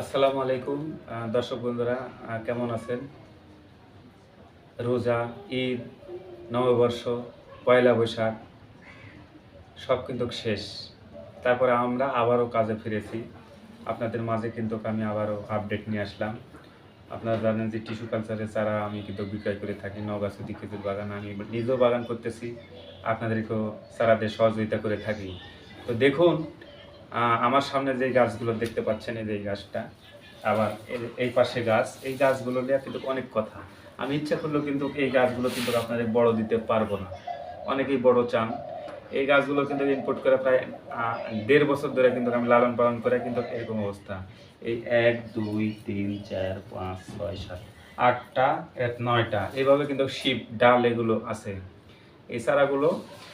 আসসালামু আলাইকুম দর্শক বন্ধুরা কেমন আছেন? রোজা, ঈদ, নববর্ষ, পয়লা বৈশাখ, সব কিন্তু শেষ। তারপরে আমরা আবারও কাজে ফিরেছি। আপনাদের মাঝে কিন্তু আমি আবারও আপডেট নিয়ে আসলাম। আপনারা জানেন যে টিস্যু কালচারের চারা আমি কিন্তু বিক্রয় করে থাকি নগাছুদি খেজুর বাগান। আমি নিজেও বাগান করতেছি, আপনাদেরকেও চারাদের সহযোগিতা করে থাকি। তো দেখুন আমার সামনে যে গাছগুলো দেখতে পাচ্ছেন এই যে গাছটা আবার এই পাশে গাছ এই গাছগুলো নিয়ে কিন্তু অনেক কথা। আমি ইচ্ছা করলেও কিন্তু এই গাছগুলো কিন্তু আপনাদের বড় দিতে পারব না। অনেকেই বড় চান। এই গাছগুলো কিন্তু ইনপুট করে প্রায় দেড় বছর ধরে কিন্তু আমি লালন পালন করে কিন্তু এরকম অবস্থা। এই এক দুই তিন চার পাঁচ ছয় সাত আটটা এক নয়টা এইভাবে কিন্তু শিপ ডাল এগুলো আছে। আহ,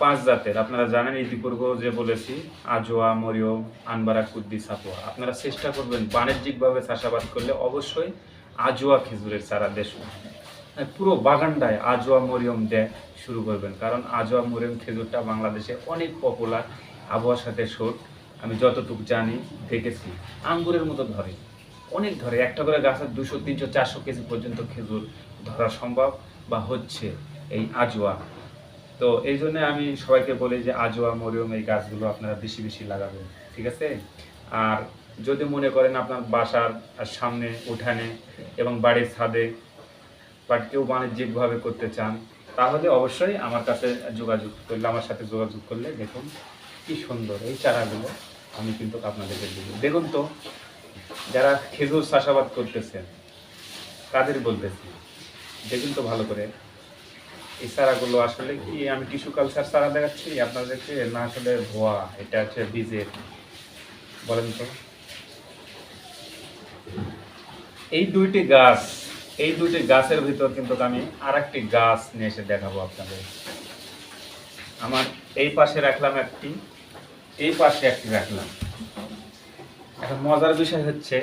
পাঁচ জাতের। আপনারা জানেন ইতিপূর্বেও যে বলেছি, আজোয়া, মরিয়ম, আনবারা কুদ্দি সাপোয়া আপনারা চেষ্টা করবেন বাণিজ্যিকভাবে চাষাবাদ করলে অবশ্যই আজোয়া খেজুরের চারা দেশ পুরো বাগানটায় আজোয়া, মরিয়ম দেয় শুরু করবেন। কারণ আজোয়া, মরিয়ম খেজুরটা বাংলাদেশে অনেক পপুলার আবহাওয়ার সাথে শোট আমি যতটুকু জানি, দেখেছি। আঙ্গুরের মতো ধরে। অনেক ধরে। একটা করে গাছের দুশো, তিনশো, চারশো কেজি পর্যন্ত খেজুর ধরা সম্ভব বা হচ্ছে এই আজোয়া। তো এই জন্য আমি সবাইকে বলি যে আজোয়া মরিয়ম এই গাছগুলো আপনারা বেশি বেশি লাগাবেন, ঠিক আছে? আর যদি মনে করেন আপনার বাসার সামনে উঠানে এবং বাড়ির ছাদে বা কেউ বাণিজ্যিকভাবে করতে চান, তাহলে অবশ্যই আমার কাছে যোগাযোগ করলে, আমার সাথে যোগাযোগ করলে দেখুন কি সুন্দর এই চারাগুলো আমি কিন্তু আপনাদেরকে দেবো। দেখুন তো, যারা খেজুর চাষাবাদ করতেছেন, তাদের বলতেছি, দেখুন তো ভালো করে। এই চারাগুলো আসলে কি আমি টিস্যু কালচার চারা দেখাচ্ছি? আপনাদেরকে না আসলে ভুয়া, এটা হচ্ছে বীজের। বলেন তো। এই দুইটি গাছ, এই দুইটি গাছের ভিতর কিন্তু আমি আর একটি গাছ নিয়ে এসে দেখাবো আপনাদের। আমার এই পাশে রাখলাম একটি, এই পাশে একটি রাখলাম। এখন মজার বিষয় হচ্ছে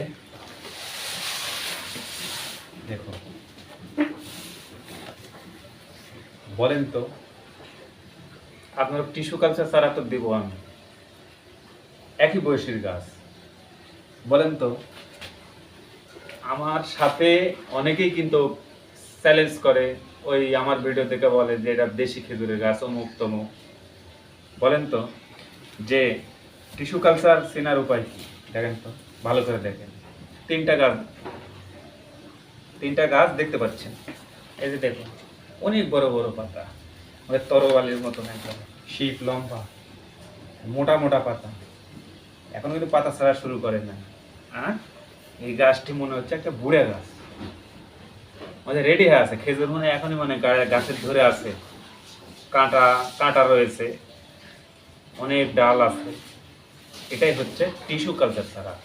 দেখো বলেন তো, আপনার টিস্যু কালচার ছাড়া তো দেবো আমি। একই বয়সের গাছ। বলেন তো, আমার সাথে অনেকেই কিন্তু চ্যালেঞ্জ করে, ওই আমার ভিডিও দেখে বলে যে এটা দেশি খেজুরের গাছ, অমুক তমুক। বলেন তো, যে টিস্যু কালচার চেনার উপায় কি? দেখেন তো, ভালো করে দেখেন। তিনটা গাছ তিনটা গাছ দেখতে পাচ্ছেন। এই যে দেখুন। অনেক বড় বড় পাতা। মানে তরোয়ালের মতন একদম। শীত লম্বা মোটা মোটা পাতা। এখন কিন্তু পাতা ছাড়া শুরু করে না। হ্যাঁ এই গাছটি মনে হচ্ছে একটা বুড়ে গাছ। মানে রেডি হয়ে আছে। খেজুর মানে এখনই মানে গাছের ধরে আছে। কাঁটা কাঁটা রয়েছে। অনেক ডাল আছে। এটাই হচ্ছে টিস্যু কালচার ছাড়া।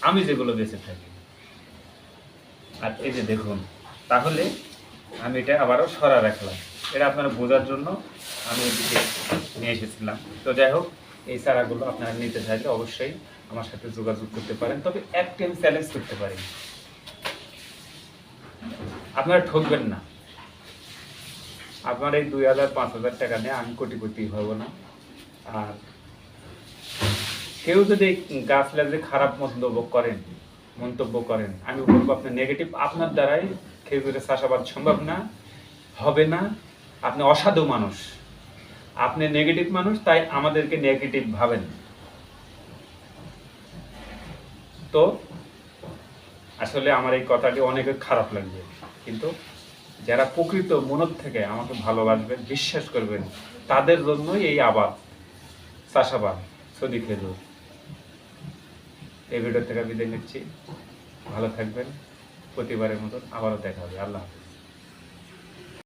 আমি যেগুলো বেঁচে থাকি। আর এই যে দেখুন তাহলে আমি এটা আবারও সরা রাখলাম। এটা আপনারা বোঝার জন্য আমি এদিকে নিয়ে এসেছিলাম। তো যাই হোক, এই চারাগুলো আপনারা নিতে চাইলে অবশ্যই আমার সাথে যোগাযোগ করতে পারেন। তবে একটা আমি চ্যালেঞ্জ করতে পারি। আপনারা ঠকবেন না। আপনার এই দুই হাজার, পাঁচ হাজার টাকা নিয়ে আমি কোটিপতি হব না। আর কেউ যদি গাছ লাগিয়ে খারাপ মন্তব্য করেন মন্তব্য করেন, আমি বলব আপনার নেগেটিভ আপনার দ্বারাই খেজুরের চাষাবাদ সম্ভব না, হবে না। আপনি অসাধু মানুষ। আপনি নেগেটিভ মানুষ, তাই আমাদেরকে নেগেটিভ ভাবেন। তো, আসলে আমার এই কথাটি অনেকের খারাপ লাগবে। কিন্তু যারা প্রকৃত মনের থেকে আমাকে ভালোবাসবেন, বিশ্বাস করবেন, তাদের জন্যই এই আবাদ, চাষাবাদ, সদি খেজুর। এই ভিডিও থেকে বিদায় নিচ্ছি। ভালো থাকবেন। প্রতিবারের মতন আবারও দেখা হবে। আল্লাহ হাফিজ।